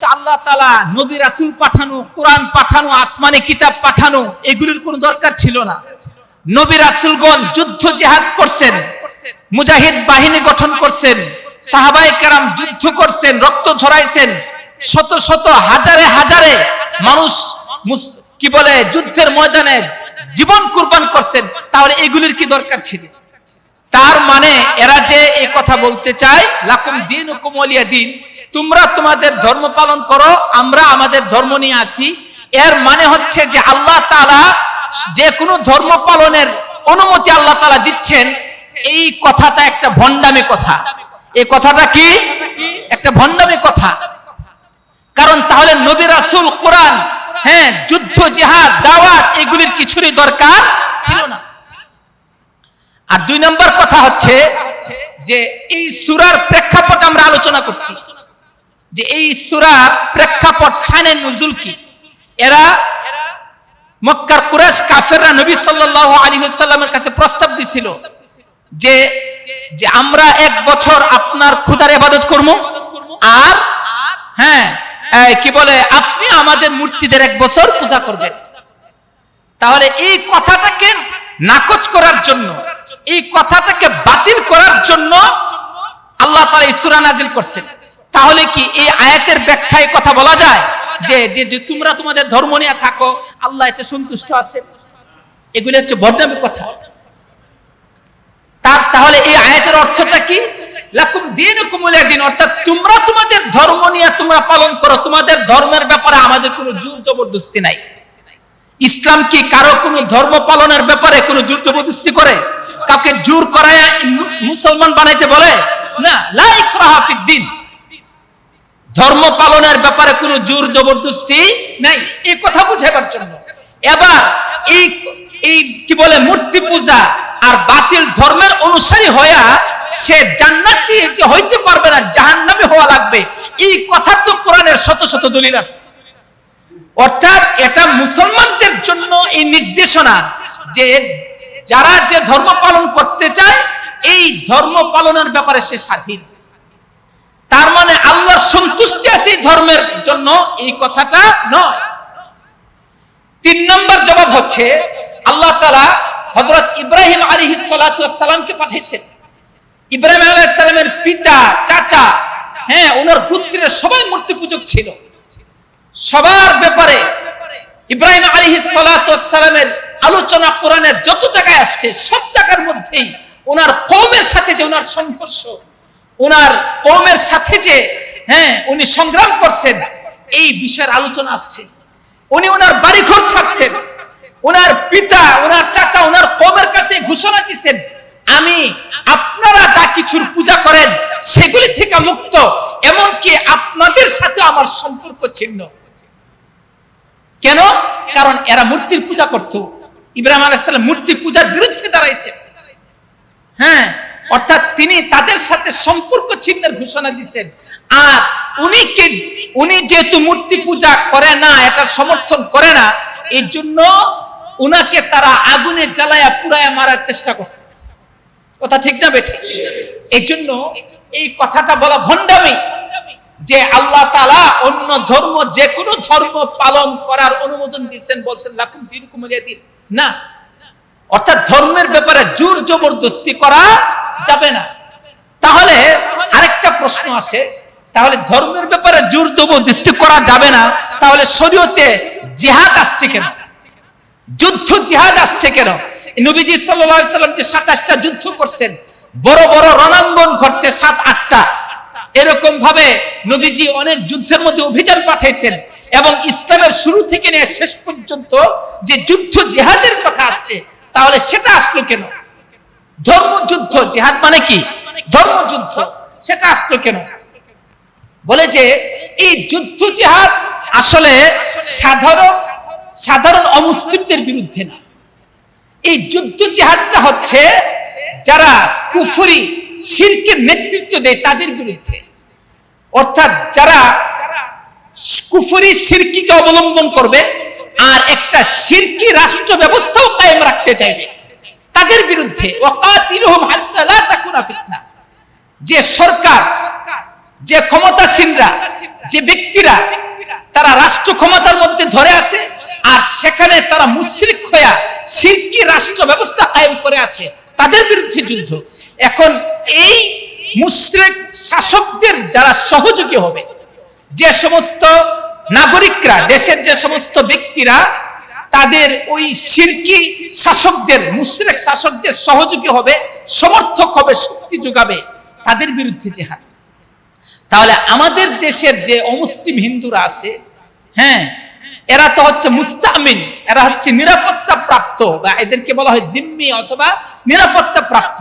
আল্লাহ তালা নবী রাসুল পাঠানো, কোরআন পাঠানো, আসমানি কিতাব পাঠানো, এগুলির কোনো দরকার ছিল না। নবী রাসুলগণ যুদ্ধ জেহাদ করছেন, মুজাহিদ বাহিনী গঠন করছেন সাহাবাই কেরাম যুদ্ধ করছেন, রক্ত ঝরাইছেন, শত শত, হাজারে হাজারে মানুষ কি বলে, যুদ্ধের ময়দানে জীবন কুরবান করছেন, তাহলে এগুলির কি দরকার ছিল? তার মানে এরা যে এই কথা বলতে চায়, লাকুম দিন কুমলিয়া দিন তোমরা তোমাদের ধর্ম পালন করো, আমরা আমাদের ধর্ম নিয়ে আসি এর মানে হচ্ছে যে আল্লাহ তাআলা যে কোনো ধর্ম পালনের অনুমতি আল্লাহ তাআলা দিচ্ছেন। এই কথাটা একটা ভণ্ডামি কথা। এই কথাটা কি? একটা ভণ্ডামি কথা। কারণ তাহলে নবী রাসুল, কোরআন হ্যাঁ যুদ্ধ, জিহাদ, দাওয়াত, এগুলির কিছুরই দরকার ছিল না। আর দুই নম্বর কথা হচ্ছে যে এই সুরার প্রেক্ষাপট আমরা আলোচনা করছি। যে এই সুরার প্রেক্ষাপট শানে নজুল কি? এরা মক্কার কুরাশ কাফেররা নবী সাল্লাল্লাহু আলাইহি ওয়াসাল্লামের কাছে প্রস্তাব দিছিল যে যে আমরা এক বছর আপনার খুদার ইবাদত করব আর হ্যাঁ কি বলে, আপনি আমাদের মূর্তিদের এক বছর পূজা করবেন। তাহলে এই কথাটাকে নাকচ করার জন্য, এই কথাটাকে বাতিল করার জন্য আল্লাহ এই সূরা নাজিল করছেন। তাহলে কি এই আয়াতের ব্যাখ্যায় কথা বলা যায়? যে যে তোমরা তোমাদের ধর্ম নিয়ে থাকো, আল্লাহ এতে সন্তুষ্ট আছে। এগুলি হচ্ছে বদনামি কথা। তার, তাহলে এই আয়াতের অর্থটা কি? লাকুম দিন, অর্থাৎ তোমরা তোমাদের ধর্ম নিয়ে তোমরা পালন করো। তোমাদের ধর্মের ব্যাপারে আমাদের কোনো জোর জবরদস্তি নাই। ইসলাম কি কারও কোনো ধর্ম পালনের ব্যাপারে কোনো জোর জবরদস্তি করে? কাউকে জোর করায় মুসলমান বানাইতে বলে? না লাইক রাহাফিদ দিন। ধর্ম পালনের ব্যাপারে কোনো জোর জবরদস্তি নাই। এই কথা বুঝাবার জন্য। এবার এই এই কি বলে মূর্তি পূজা আর বাতিল ধর্মের অনুসারী হইয়া সে জান্নাতি হইতে পারবে না, জাহান্নামী হওয়া লাগবে। এই কথা তো কোরআনের শত শত দলিল আছে। অর্থাৎ এটা মুসলমানদের জন্য এই নির্দেশনা যে যারা যে ধর্ম পালন করতে চায়, এই ধর্ম পালনের ব্যাপারে সে স্বাধীন। তার মানে আল্লাহর সন্তুষ্টি আছে ধর্মের জন্য, এই কথাটা নয়। তিন নম্বর জবাব হচ্ছে, আল্লাহ তালা হজরত ইব্রাহিম আলী সালামকে পাঠিয়েছেন। ইব্রাহিম আলাইসালামের পিতা, চাচা হ্যাঁ ওনার পুত্রের সবাই মূর্তি পূজক ছিল। সবার ব্যাপারে ইব্রাহিম আলী সালামের আলোচনা কোরআনের যত জায়গায় আসছে, সব জায়গার মধ্যেই ওনার কৌমের সাথে যে ওনার সংঘর্ষ ওনার কৌমের সাথে যে হ্যাঁ উনি সংগ্রাম করছেন, এই বিষয়ের আলোচনা আসছে। উনি ওনার বাড়ি ঘর ছাড়ছেন। ওনার পিতা, ওনার চাচা, ওনার কমের কাছে ঘোষণা দিচ্ছেন আমি আপনারা যা কিছুর পূজা করেন, সেগুলি থেকে মুক্ত। এমনকি আপনাদের সাথে আমার সম্পর্ক ছিন্ন। কেন? কারণ এরা মূর্তির পূজা করত। ইব্রাহিম আলাইসাল্লাম মূর্তি পূজার বিরুদ্ধে দাঁড়াইছেন হ্যাঁ অর্থাৎ তিনি তাদের সাথে সম্পর্ক চিহ্নের ঘোষণা দিচ্ছেন আর উনি কে, উনি যেহেতু মূর্তি পূজা করে না, এটা সমর্থন করে না, এই জন্য উনাকে তারা আগুনে জ্বালায়া পুরায়া মারার চেষ্টা করছে। কথা ঠিক না বেঠে? এই জন্য এই কথাটা বলা ভণ্ডামি যে আল্লাহ তালা অন্য ধর্ম যে কোনো ধর্ম পালন করার অনুমোদন দিচ্ছেন বলছেন, লাকুম দিন কুমিয়ে দিন না। অর্থাৎ ধর্মের ব্যাপারে জোর জবরদস্তি করা যাবে না। তাহলে আরেকটা প্রশ্ন আসে তাহলে ধর্মের ব্যাপারে জোর জবরদস্তি করা যাবে না। তাহলে শরীয়তে জিহাদ আসছে কেন? যুদ্ধ জিহাদ আসছে কেন? নবীজি সাল্লাল্লাহু সাল্লাম যে 27টা যুদ্ধ করছেন, বড় বড় রণাঙ্গন ঘটছে সাত, আটটা। এরকম ভাবে নবীজি অনেক যুদ্ধের মধ্যে অভিযান পাঠাইছেন এবং ইসলামের শুরু থেকে নিয়ে শেষ পর্যন্ত যে যুদ্ধ জিহাদের কথা আসছে, তাহলে সেটা আসলো কেন? ধর্মযুদ্ধ, জিহাদ মানে কি? ধর্মযুদ্ধ। সেটা আসলো কেন? বলে যে, এই যুদ্ধ, জিহাদ আসলে সাধারণ সাধারণ অমুসলিমদের বিরুদ্ধে না। এই যুদ্ধ, জিহাদটা হচ্ছে যারা কুফরি, শিরকের নেতৃত্ব দেয় তাদের বিরুদ্ধে। অর্থাৎ যারা কুফরি, শিরকিকে অবলম্বন করবে আর একটা শিরকি রাষ্ট্র ব্যবস্থাও কায়েম রাখতে চাইবে। তাদের বিরুদ্ধে যে সরকার, যে ক্ষমতাসীনরা, যে ব্যক্তিরা তারা রাষ্ট্র ক্ষমতার মধ্যে ধরে আছে আর সেখানে তারা মুশরিক হইয়া সিরকি রাষ্ট্র ব্যবস্থা কায়েম করে আছে, তাদের বিরুদ্ধে যুদ্ধ। এখন এই মুশরিক শাসকদের যারা সহযোগী হবে, যে সমস্ত নাগরিকরা, দেশের যে সমস্ত ব্যক্তিরা তাদের ওই সিরকি শাসকদের, মুশরিক শাসকদের সহযোগী হবে, সমর্থক হবে, শক্তি যোগাবে তাদের বিরুদ্ধে জেহাদ। তাহলে আমাদের দেশের যে অমুসলিম হিন্দুরা আছে হ্যাঁ এরা তো হচ্ছে মুস্তামিন, এরা হচ্ছে নিরাপত্তা প্রাপ্ত বা এদেরকে বলা হয় দিম্মি অথবা নিরাপত্তা প্রাপ্ত।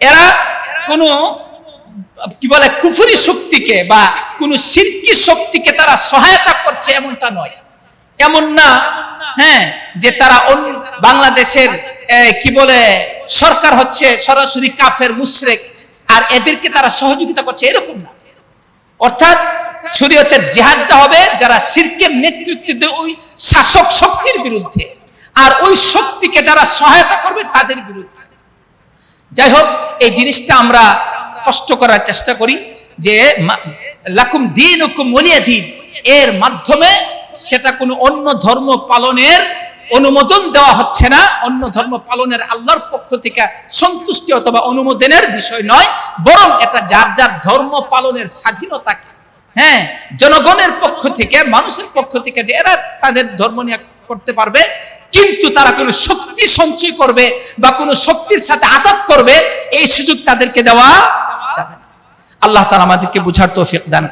এরা কোনো, কি বলে, কুফুরি শক্তিকে বা কোন সিরকি শক্তিকে তারা সহায়তা করছে এমনটা নয়। এমন না হ্যাঁ যে তারা বাংলাদেশের কি বলে, সরকার হচ্ছে সরাসরি কাফের, মুশরেক, আর এদেরকে তারা সহযোগিতা করছে, এরকম না। অর্থাৎ শরীয়তের জেহাদটা হবে যারা শিরকের নেতৃত্ব দেয় ওই শাসক শক্তির বিরুদ্ধে, আর ওই শক্তিকে যারা সহায়তা করবে তাদের বিরুদ্ধে। যাই হোক, এই জিনিসটা আমরা স্পষ্ট করার চেষ্টা করি যে লাকুম দিন হুকুম দিন, এর মাধ্যমে সেটা কোনো অন্য ধর্ম পালনের অনুমোদন দেওয়া হচ্ছে না। অন্য ধর্ম পালনের আল্লাহর পক্ষ থেকে সন্তুষ্টি অথবা অনুমোদনের বিষয় নয়, বরং এটা যার যার ধর্ম পালনের স্বাধীনতাকে হ্যাঁ জনগণের পক্ষ থেকে, মানুষের পক্ষ থেকে যে এরা তাদের ধর্ম নিয়ে করতে পারবে, কিন্তু তারা কোনো শক্তি সঞ্চয় করবে বা কোনো শক্তির সাথে আঘাত করবে, এই সুযোগ তাদেরকে দেওয়া যাবে না। আল্লাহ তাআলা আমাদেরকে বুঝার তৌফিক দান।